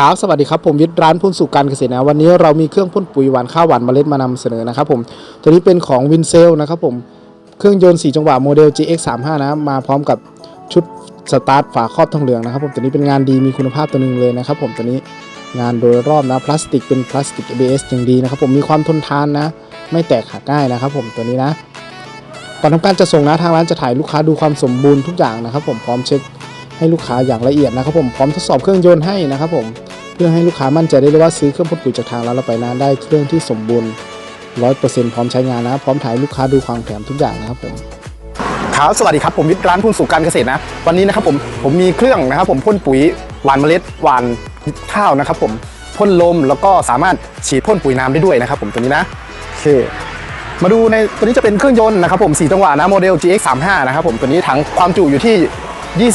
ครับสวัสดีครับผมวิทย์ร้านพ่นสุการเกษตรนะวันนี้เรามีเครื่องพ่นปุ๋ยหวานข้าวหวานเมล็ดมานำเสนอนะครับผมตัวนี้เป็นของวินเซลนะครับผมเครื่องยนต์4จังหวะโมเดล GX35 นะมาพร้อมกับชุดสตาร์ทฝาครอบทองเหลืองนะครับผมตัวนี้เป็นงานดีมีคุณภาพตัวหนึ่งเลยนะครับผมตัวนี้งานโดยรอบนะพลาสติกเป็นพลาสติก ABS อย่างดีนะครับผมมีความทนทานนะ ไม่แตกหักง่ายนะครับผมตัวนี้นะก่อนทำการจะส่งนะทางร้านจะถ่ายลูกค้าดูความสมบูรณ์ทุกอย่างนะครับผมพร้อมเช็คให้ลูกค้าอย่างละเอียดนะครับผมพร้อมทดสอบเครื่องยนต์ให้นะครับผม พื่อให้ลูกค้ามั่นใจได้เลยว่าซื้อเครื่องพ่นปุ๋ยจากทางเราเราไปนานได้เครื่องที่สมบูรณ์ร้อยเปอร์เซ็นต์พร้อมใช้งานนะ พร้อมถ่ายลูกค้าดูความแถมทุกอย่างนะครับผมครับสวัสดีครับผมวิทย์ร้านพุ่นสู่การเกษตรนะ วันนี้นะครับผมผมมีเครื่องนะครับผมพ่นปุ๋ยหวานเมล็ดหวานข้าวนะครับผมพ่นลมแล้วก็สามารถฉีดพ่นปุ๋ยน้ำได้ด้วยนะครับผมตัวนี้นะโอเคมาดูในตัวนี้จะเป็นเครื่องยนต์นะครับผม4จังหวะนะโมเดล GX35 นะครับผมตัวนี้ถังความจุอยู่ที่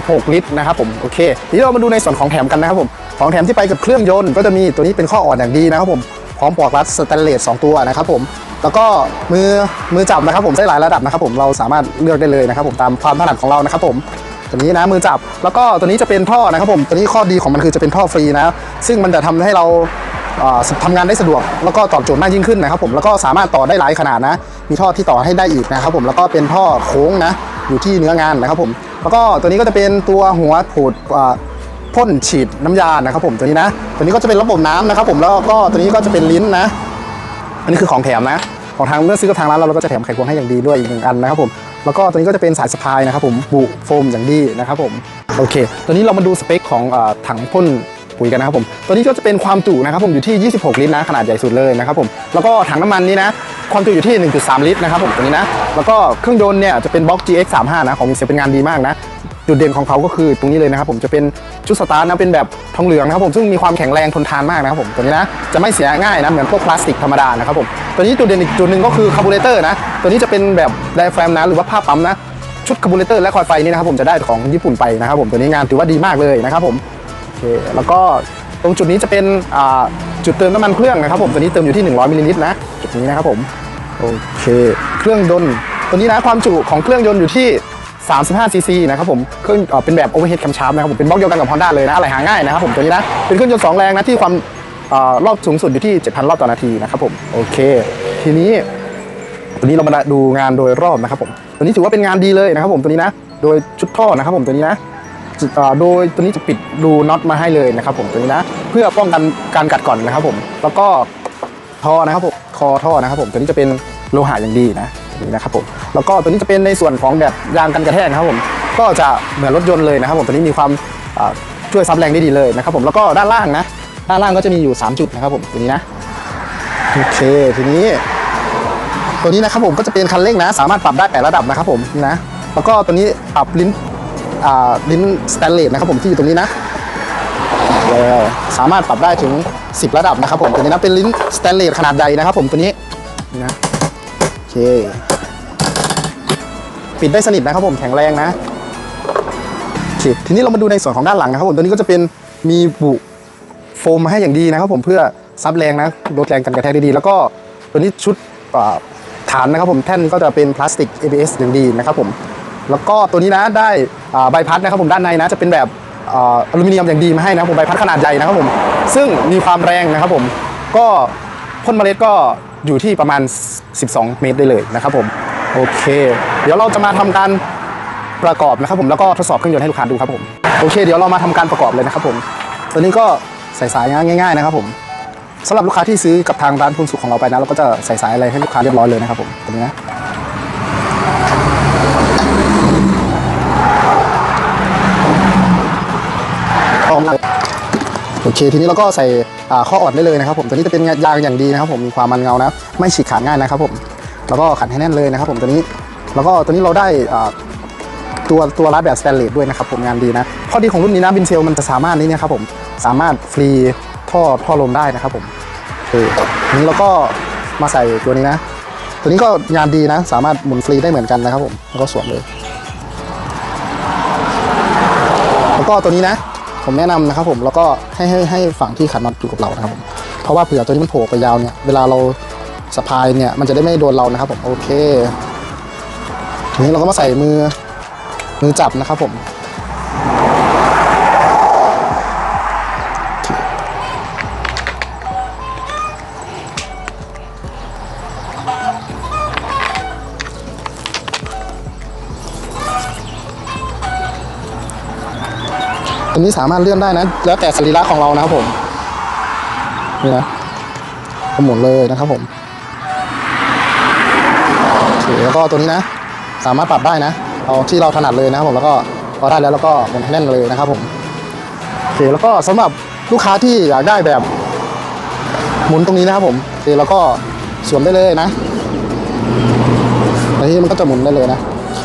26 ลิตรนะครับผมโอเคทีนี้เรามาดูในส่วนของแถมกันนะครับผม ของแถมที่ไปกับเครื่องยนต์ก็จะมีตัวนี้เป็นข้ออ่อนอย่างดีนะครับผมพร้อมปลอกรัดสแตนเลส2ตัวนะครับผมแล้วก็มือมือจับนะครับผมได้หลายระดับนะครับผมเราสามารถเลือกได้เลยนะครับผมตามความถนัดของเรานะครับผมตัวนี้นะมือจับแล้วก็ตัวนี้จะเป็นท่อนะครับผมตัวนี้ข้อดีของมันคือจะเป็นท่อฟรีนะ ซึ่งมันจะทำให้เราเอ่อทำงานได้สะดวก แล้วก็ตอบโจทย์มากยิ่งขึ้นนะครับผมแล้วก็สามารถต่อได้หลายขนาดนะ มีท่อที่ต่อให้ได้อีกนะครับผมแล้วก็เป็นท่อโค้งนะอยู่ที่เนื้องานนะครับผมแล้วก็ตัวนี้ก็จะเป็นตัวหัวผูด พ่นฉีดน้ำยานะครับผมตัวนี้นะตัวนี้ก็จะเป็นระบบน้ำนะครับผมแล้วก็ตัวนี้ก็จะเป็นลิ้นนะ อันนี้คือของแถมนะของทางเมื่อซื้อกับทางร้านเราเราก็จะแถมไขควงให้อย่างดีด้วยอีกหนึ่งอันนะครับผมแล้วก็ตัวนี้ก็จะเป็นสายสะพายนะครับผมบุโฟมอย่างดีนะครับผมโอเคตัวนี้เรามาดูสเปคของอถังพ่นปุ๋ยกันนะครับผมตัวนี้ก็จะเป็นความจุนะครับผมอยู่ที่ 26 ลิตรนะขนาดใหญ่สุดเลยนะครับผมแล้วก็ถังน้ำมันนี้นะความจุอยู่ที่ 1.3 ลิตรนะครับผมตัวนี้นะแล้วก็เครื่องยนต์เนี่ยจะเป็นบล็อก GX35 นะของมิเซเป็นงานดีมากนะ จุดเด่นของเขาก็คือตรงนี้เลยนะครับผมจะเป็นชุดสตาร์ทนะเป็นแบบทองเหลืองนะครับผมซึ่งมีความแข็งแรงทนทานมากนะครับผมตัวนี้นะจะไม่เสียง่ายนะเหมือนพวกพลาสติกธรรมดานะครับผมตัวนี้จุดเด่นอีกจุดหนึ่งก็คือคาร์บูเรเตอร์นะตัวนี้จะเป็นแบบไดแฟรมนะหรือว่าผ้าปั๊มนะชุดคาร์บูเรเตอร์และคอยไฟนี่นะครับผมจะได้ของญี่ปุ่นไปนะครับผมตัวนี้งานถือว่าดีมากเลยนะครับผมโอเคแล้วก็ตรงจุดนี้จะเป็นจุดเติมน้ำมันเครื่องนะครับผมตัวนี้เติมอยู่ที่ 100มิลลิลิตรนะจุดนี้นะครับผมโอเค เครื่องยนต์ตัวนี้นะความจุของเครื่องยนต์อยู่ที่ 35ซีซีนะครับผมเครื่องเอ่อเป็นแบบโอเวอร์เฮดแคมชาร์ปนะครับผมเป็นบล็อกเดียวกันกับ Honda เลยนะอะไรหาง่ายนะครับผมตัวนี้นะเป็นเครื่องยนต์2แรงนะที่ความเอ่อรอบสูงสุดอยู่ที่ 7,000 รอบต่อนาทีนะครับผมโอเค ทีนี้ตัวนี้เรามาดูงานโดยรอบนะครับผมตัวนี้ถือว่าเป็นงานดีเลยนะครับผมตัวนี้นะโดยชุดท่อนะครับผมตัวนี้นะเอ่อโดยตัวนี้จะปิดรูน็อตมาให้เลยนะครับผมตัวนี้นะเพื่อป้องกันการกัดก่อนนะครับผมแล้วก็ท่อนะครับผมคอท่อนะครับผมตัวนี้จะเป็นโลหะอย่างดีนะ นี้นะครับผมแล้วก็ตัวนี้จะเป็นในส่วนของแบบยางกันกระแทกนะครับผมก็จะเหมือนรถยนต์เลยนะครับผมตัวนี้มีความช่วยซับแรงได้ดีเลยนะครับผมแล้วก็ด้านล่างนะ ด้านล่างก็จะมีอยู่ 3 จุดนะครับผมตัวนี้นะโอเคทีนี้ ตัวนี้นะครับผมก็จะเป็นคันเร่งนะ สามารถปรับได้แต่ระดับนะครับผมนะ แล้วก็ตัวนี้ปรับลิ้นลิ้นสแตนเลสนะครับผมที่อยู่ตรงนี้นะแล้วสามารถปรับได้ถึง 10 ระดับนะครับผมตัวนี้นะเป็นลิ้นสแตนเลสขนาดใหญ่นะครับผมตัวนี้นะ ปิดได้สนิทนะครับผมแข็งแรงนะโอเคทีนี้เรามาดูในส่วนของด้านหลังนะครับผมตัวนี้ก็จะเป็นมีบุโฟมมาให้อย่างดีนะครับผมเพื่อซับแรงนะลดแรงกันกระแทกได้ดี แล้วก็ตัวนี้ชุดฐานนะครับผมแท่นก็จะเป็นพลาสติก ABS อย่างดีนะครับผมแล้วก็ตัวนี้นะได้ใบพัดนะครับผมด้านในนะจะเป็นแบบอลูมิเนียมอย่างดีมาให้นะผมใบพัดขนาดใหญ่นะครับผมซึ่งมีความแรงนะครับผมก็ พ่นเมล็ดก็อยู่ที่ประมาณ 12 เมตรได้เลยนะครับผมโอเค เดี๋ยวเราจะมาทำการประกอบนะครับผมแล้วก็ทดสอบเครื่องยนต์ให้ลูกค้าดูครับผมโอเค เดี๋ยวเรามาทำการประกอบเลยนะครับผมตัวนี้ก็ใส่สายง่าย ๆ นะครับผมสำหรับลูกค้าที่ซื้อกับทางร้านพุนสุขของเราไปนะเราก็จะใส่สายอะไรให้ลูกค้าเรียบร้อยเลยนะครับผมตรงนี้นะพร้อมเลย โอเค ทีนี้เราก็ใส่ข้ออ่อนได้เลยนะครับผมตัวนี้จะเป็นยางอย่างดีนะครับผมมีความมันเงานะ ไม่ฉีกขาดง่ายนะครับผมแล้วก็ขันให้แน่นเลยนะครับผมตัวนี้แล้วก็ตัวนี้เราได้ตัวตัวรัดแบบสแตนเลสด้วยนะครับผมงานดีนะข้อดีของรุ่นนี้นะบินเซลมันจะสามารถนี่นะครับผมสามารถฟรีท่อท่อลมได้นะครับผมโอเคทีนี้เราก็มาใส่ตัวนี้นะ ตัวนี้ก็งานดีนะ สามารถหมุนฟรีได้เหมือนกันนะครับผมแล้วก็สวมเลย แล้วก็ตัวนี้นะ ผมแนะนำนะครับผมแล้วก็ให้ให้ให้ฝั่งที่ขันน็อตอยู่กับเรานะครับผมเพราะว่าเผื่อตัวนี้มันโผล่ไปยาวเนี่ยเวลาเราสะพายเนี่ยมันจะได้ไม่โดนเรานะครับผมโอเคทีนี้เราก็มาใส่มือมือจับนะครับผม อันนี้สามารถเลื่อนได้นะ แล้วแต่สรีระของเรานะครับผม นี่นะก็หมุนเลยนะครับผมโอเคแล้วก็ตัวนี้นะ สามารถปรับได้นะ เอาที่เราถนัดเลยนะครับผม แล้วก็พอได้แล้วแล้วก็หมุนให้แน่นเลยนะครับผมโอเคแล้วก็สำหรับลูกค้าที่อยากได้แบบหมุนตรงนี้นะครับผมโอเคแล้วก็สวมได้เลยนะแล้วนี้มันก็จะหมุนได้เลยนะโอเค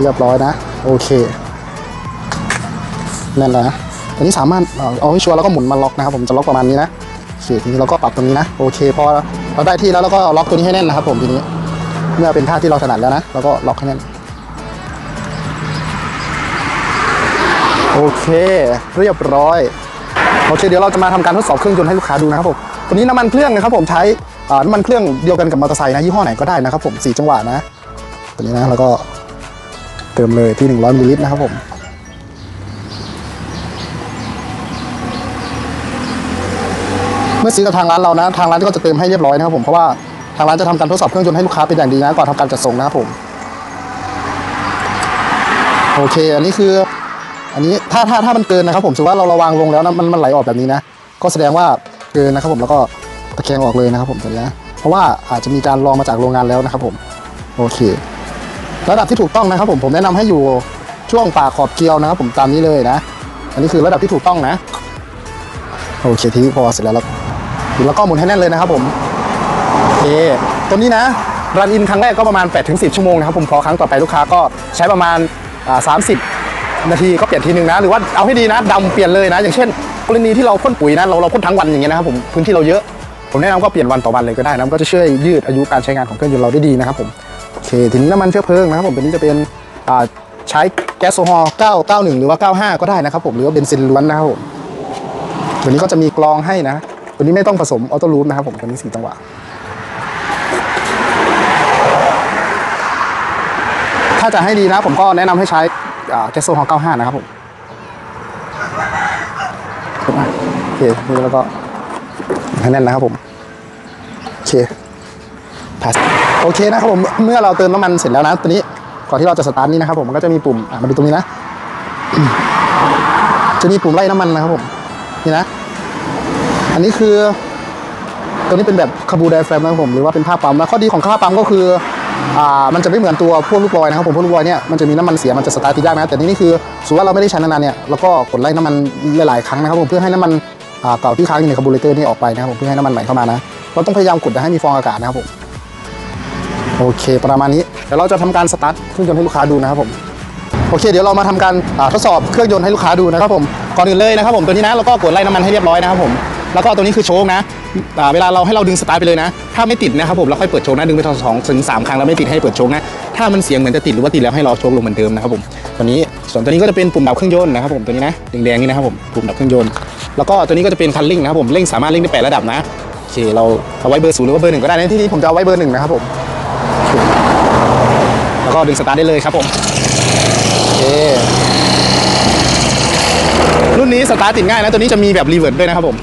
เรียบร้อยนะ โอเค นั่นแหละนะตัวนี้สามารถเอาให้ชัวร์แล้วก็หมุนมาล็อกนะครับผมจะล็อกประมาณนี้นะโอเคทีนี้เราก็ปรับตรงนี้นะโอเคพอเราได้ที่แล้วเราก็ล็อกตัวนี้ให้แน่นนะครับผมทีนี้เมื่อเป็นท่าที่เราถนัดแล้วนะเราก็ล็อกให้แน่นโอเค เรียบร้อยโอเคเดี๋ยวเราจะมาทำการทดสอบเครื่องยนต์ให้ลูกค้าดูนะครับผมตัวนี้น้ำมันเครื่องนะครับผมใช้น้ำมันเครื่องเดียวกันกับมอเตอร์ไซค์นะยี่ห้อไหนก็ได้นะครับผมสี่จังหวะนะตัวนี้นะแล้วก็เติมเลยที่ 100มิลลิลิตรนะครับผม เมื่อซื้อกับทางร้านเรานะ ทางร้านก็จะเติมให้เรียบร้อยนะครับผม เพราะว่าทางร้านจะทำการทดสอบเครื่องยนต์ให้ลูกค้าเป็นอย่างดีนะ ก่อนทำการจัดส่งนะครับผม โอเค อันนี้คือ อันนี้ถ้าถ้าถ้ามันเกินนะครับผมสมมติว่าเราระวางลงแล้วนะ มันมันไหลออกแบบนี้นะ ก็แสดงว่าเกินนะครับผม แล้วก็ตะแคงออกเลยนะครับผมตัวนี้นะ เพราะว่าอาจจะมีการลองมาจากโรงงานแล้วนะครับผม โอเค ระดับที่ถูกต้องนะครับผม ผมแนะนำให้อยู่ช่วงปากขอบเกลียวนะครับผมตามนี้เลยนะ อันนี้คือระดับที่ถูกต้องนะ โอเคทีนี้พอเสร็จแล้วแล้ว แล้วก็หมุนให้แน่นเลยนะครับผมโอเคตัวนี้นะรันอินครั้งแรกก็ประมาณ 8-10 ชั่วโมงนะครับผมพอครั้งต่อไปลูกค้าก็ใช้ประมาณอ่า30 นาทีก็เปลี่ยนทีนึงนะ หรือว่าเอาให้ดีนะดำเปลี่ยนเลยนะ อย่างเช่น กรณีที่เราพ่นปุ๋ยนะเราเราพ่นทั้งวันอย่างเงี้ยนะครับผมพื้นที่เราเยอะ ผมแนะนำก็เปลี่ยนวันต่อวันเลยก็ได้นะก็จะช่วยยืดอายุการใช้งานของเครื่องยนต์เราได้ดีนะครับผมโอเคทีนี้น้ำมันเชื้อเพลิงนะครับผมตัวนี้จะเป็นใช้แก๊สโซฮอล์991 หรือว่า 95 ก็ได้นะครับผมหรือว่าเบนซินล้วนนะครับผมตัวนี้ก็จะมีกรองให้นะ ตัวนี้ไม่ต้องผสมออโต้รูทนะครับผมตัวนี้สีจังหวะ ถ้าจะให้ดีนะผมก็แนะนำให้ใช้แกสโซฮอล95 นะครับผมโอเคนี่แล้วก็ให้แน่นนะครับผมโอเคพาสโอเคนะครับผมเมื่อเราเติมน้ำมันเสร็จแล้วนะตัวนี้ก่อนที่เราจะสตาร์ทนี่นะครับผมมันก็จะมีปุ่มมาดูตรงนี้นะ จะมีปุ่มไล่น้ำมันนะครับผมนี่นะ อันนี้คือ ตัวนี้เป็นแบบคาบูไดแฟรมนะครับผมหรือว่าเป็นผ้าปั๊มแล้วข้อดีของผ้าปั๊มก็คืออ่ามันจะไม่เหมือนตัวพวกลูกลอยนะครับผมพวกลูกลอยเนี่ยมันจะมีน้ำมันเสียมันจะสตาร์ทติดยากนะแต่นี่นี่คือสมมติว่าเราไม่ได้ใช้นานๆเนี่ยเราก็กดไล่น้ำมันหลายๆครั้งนะครับผมเพื่อให้น้ำมันอ่าเก่าที่ค้างอยู่ในคาบูเรเตอร์นี่ออกไปนะครับผมเพื่อให้น้ำมันใหม่เข้ามานะเราต้องพยายามกดให้มีฟองอากาศนะครับผมโอเค ประมาณนี้เดี๋ยวเราจะทำการสตาร์ทเครื่องยนต์ให้ลูกค้าดูนะครับผมโอเค เดี๋ยวเรามาทำการทดสอบเครื่องยนต์ให้ลูกค้าดูนะครับผมก่อนอื่นเลยนะครับผมตัวนี้นะเราก็กดไล่น้ำมันให้เรียบร้อยนะครับผม แล้วก็ตัวนี้คือโชคนะเวลาเราให้เราดึงสตาร์ทไปเลยนะ ถ้าไม่ติดนะครับผมเราค่อยเปิดโชคนะดึงไปสองถึงสามครั้งแล้วไม่ติดให้เปิดโชคนะ ถ้ามันเสียงเหมือนจะติดหรือว่าติดแล้วให้เราโชคลงเหมือนเดิมนะครับผมตัวนี้ส่วนตัวนี้ก็จะเป็นปุ่มดับเครื่องยนต์นะครับผมตัวนี้นะแดงๆนี่นะครับผมปุ่มดับเครื่องยนต์แล้วก็ตัวนี้ก็จะเป็นคันเร่งนะครับผมเร่งสามารถเร่งได้แปดระดับนะโอเคเราเอาไว้เบอร์ศูนย์หรือว่าเบอร์หนึ่งก็ได้นะที่นี้ผมจะเอาไว้เบอร์หนึ่งนะครับผมแล้วก็ดึงสตาร์ทได้เลยครับผมโอเครุ่นนี้สตาร์ทติดง่ายนะตัวนี้จะมีแบบรีเวิร์ดด้วยนะครับผม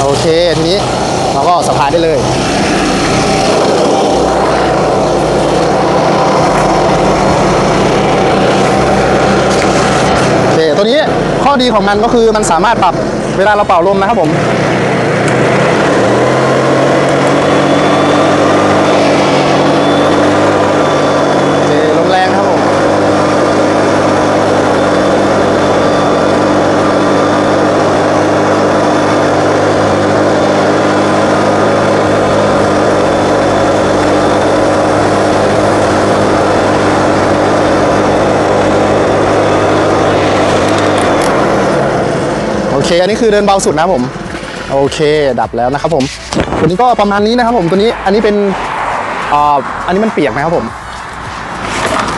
โอเคทีนี้เราก็สะพายได้เลยโอเคตัวนี้ข้อดีของมันก็คือมันสามารถปรับเวลาเราเป่าลมนะครับผม โอเคลมแรงครับผม โอเค อันนี้คือเดินเบาสุดนะผม โอเค ดับแล้วนะครับผม ตัวนี้ก็ประมาณนี้นะครับผม ตัวนี้ อันนี้เป็นอ่าอันนี้มันเปียกนะครับผม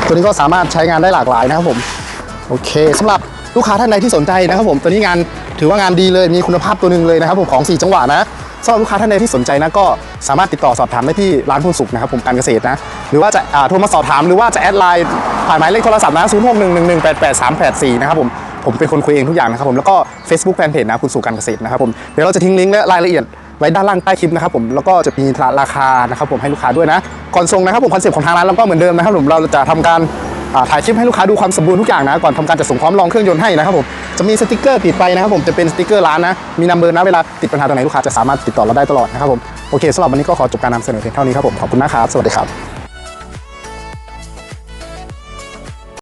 ตัวนี้ก็สามารถใช้งานได้หลากหลายนะครับผม โอเคสำหรับลูกค้าท่านใดที่สนใจนะครับผม ตัวนี้งานถือว่างานดีเลย มีคุณภาพตัวหนึ่งเลยนะครับผม ของ 4 จังหวะนะสำหรับลูกค้าท่านใดที่สนใจนะก็สามารถติดต่อสอบถามได้ที่ร้านพูนสุขนะครับผมการเกษตรนะ หรือว่าจะอ่าโทรมาสอบถามหรือว่าจะแอดไลน์ผ่านหมายเลขโทรศัพท์นะ 0 6 1 1 1 8 8 3 8 4 นะครับผม ผมเป็นคนคุยเองทุกอย่างนะครับผมแล้วก็ Facebook Fanpage นะคุณสู่การเกษตรนะครับผมเดี๋ยวเราจะทิ้งลิงก์และรายละเอียดไว้ด้านล่างใต้คลิปนะครับผมแล้วก็จะมีราคานะครับผมให้ลูกค้าด้วยนะก่อนส่งนะครับผมคอนเซ็ปต์ของทางร้านเราก็เหมือนเดิมนะครับผมเราจะทำการถ่ายคลิปให้ลูกค้าดูความสมบูรณ์ทุกอย่างนะก่อนทำการจะส่งพร้อมลองเครื่องยนต์ให้นะครับผมจะมีสติกเกอร์ติดไปนะครับผมจะเป็นสติกเกอร์ร้านนะมีนัมเบอร์นะเวลาติดปัญหาตรงไหนลูกค้าจะสามารถติดต่อเราได้ตลอดนะครับผมโอเคสำหรับวันนี้ก็ขอจบการนำเสนอเพียงเท่านี้ครับผมขอบคุณมากครับสวัสดีครับ